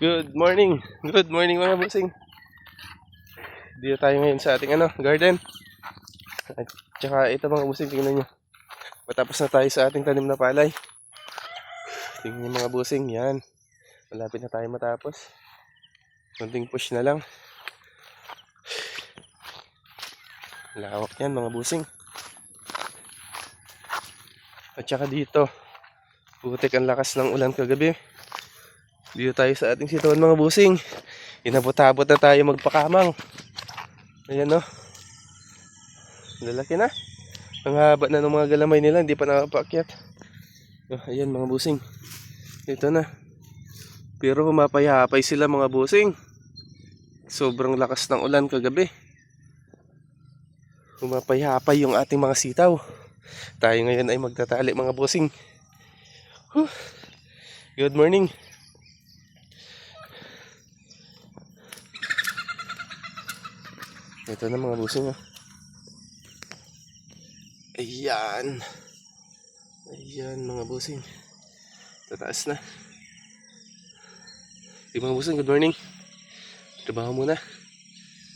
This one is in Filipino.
Good morning. Good morning mga busing. Dito tayo ngayon sa ating ano, garden. At tsaka ito mga busing, tingnan nyo. Matapos na tayo sa ating tanim na palay. Tingnan nyo mga busing, yan. Malapit na tayo matapos. Konting push na lang. Lawak yan mga busing. At saka dito, butik ang lakas ng ulan kagabi. Dito tayo sa ating sitawan mga busing. Inabot-abot na tayo magpakamang. Ayan no. Lalaki na. Ang haba na ng mga galamay nila, hindi pa nakapaakyat. Oh, ayan mga busing. Ito na. Pero humapay-hapay sila mga busing. Sobrang lakas ng ulan kagabi. Humapay-hapay yung ating mga sitaw. Tayo ngayon ay magtatali mga busing. Whew. Good morning. Ito na mga busing. Ayan. Ayan mga busing. Tataas na. Di mga busing, good morning. Trabaho muna.